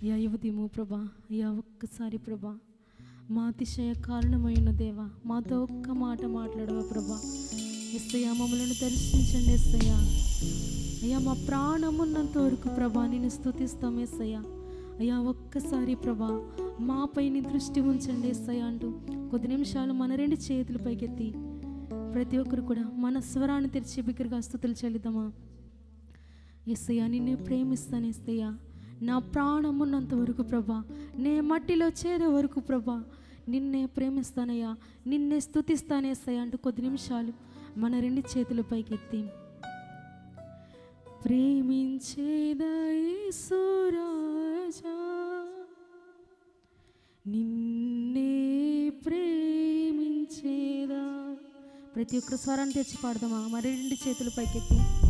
అయ్యా యువతిము ప్రభా అయ్యా ఒక్కసారి ప్రభా. మా అతిశయ కారణమైన దేవా మాతో ఒక్క మాట మాట్లాడవా ప్రభా? ఎస్తయ్యా మమ్మల్ని దర్శించండి ఎస్తయ్యా అయ్యా మా ప్రాణమున్నంత వరకు ప్రభా నేను స్థుతిస్తాం ఎస్తయ్యా అయ్యా ఒక్కసారి ప్రభా మాపై నీ దృష్టి ఉంచండి ఎస్తయ్యా అంటూ కొద్ది నిమిషాలు మన రెండు చేతులు పైకెత్తి ప్రతి ఒక్కరు కూడా మన స్వరాన్ని తెరిచి బిగ్గరగా స్థుతులు చెల్లిద్దామా? ఎస్తయ్యా నిన్నే ప్రేమిస్తాను ఎస్తయ్యా నా ప్రాణమున్నంత వరకు ప్రభా నే మట్టిలో చేరే వరకు ప్రభా నిన్నే ప్రేమిస్తానయ్యా నిన్నే స్థుతిస్తానేస్తాయా అంటూ కొద్ది నిమిషాలు మన రెండు చేతుల పైకెత్తి. ప్రేమించేదా యేసురాజా నిన్నే ప్రేమించేదా? ప్రతి ఒక్కరు స్వరాన్ని తెచ్చి పాడదామా? మరి రెండు చేతుల పైకెత్తి.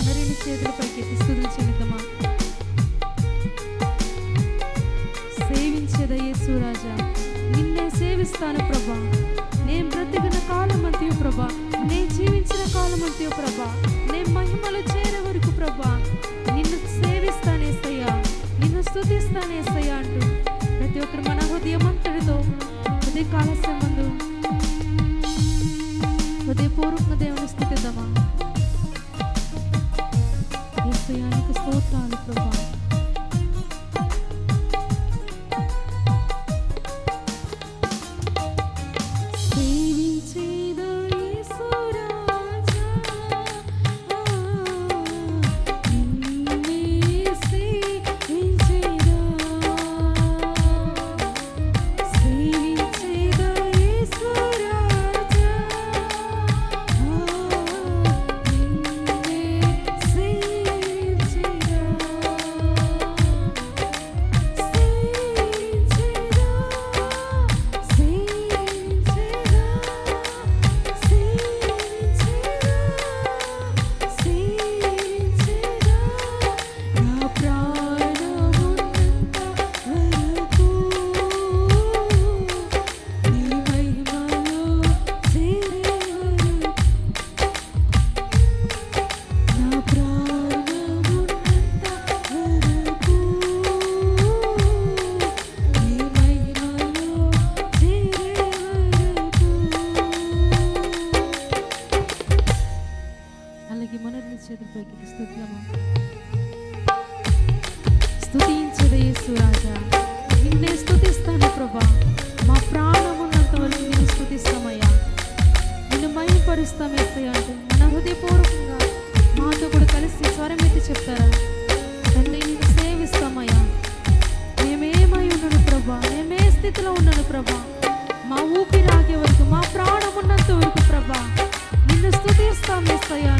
ప్రతి ఒక్క చేతుల పైకి స్థుతులు చెల్లిద్దామా సేవించేద యేసురాజా నిన్నే సేవిస్తాను ప్రభా. నేను బ్రతికిన కాలమంతయు ప్రభా. నేను జీవించిన కాలమంతయు ప్రభా. నేను మహిమలు చేరే వరకు ప్రభా. నిన్ను సేవిస్తానేసయ్యా నిన్ను స్థుతిస్తానేసయ్యా అంటూ ప్రతి ఒక్కరు మన హృదయమంతటితో హృదయ కాలస్యం ముందు హృదయపూర్వక దేవుని స్థుతిద్దామా? Tanrı చెప్తారా తండ్రి నేను సేవిస్తామయ్యా. మేమేమై ఉన్నాను ప్రభా మేమే స్థితిలో ఉన్నాను ప్రభా. మా ఊపిరి ఆగే వరకు మా ప్రాణం ఉన్నంత వరకు ప్రభా. నిన్ను స్థుతిస్తాం ఇస్తాయా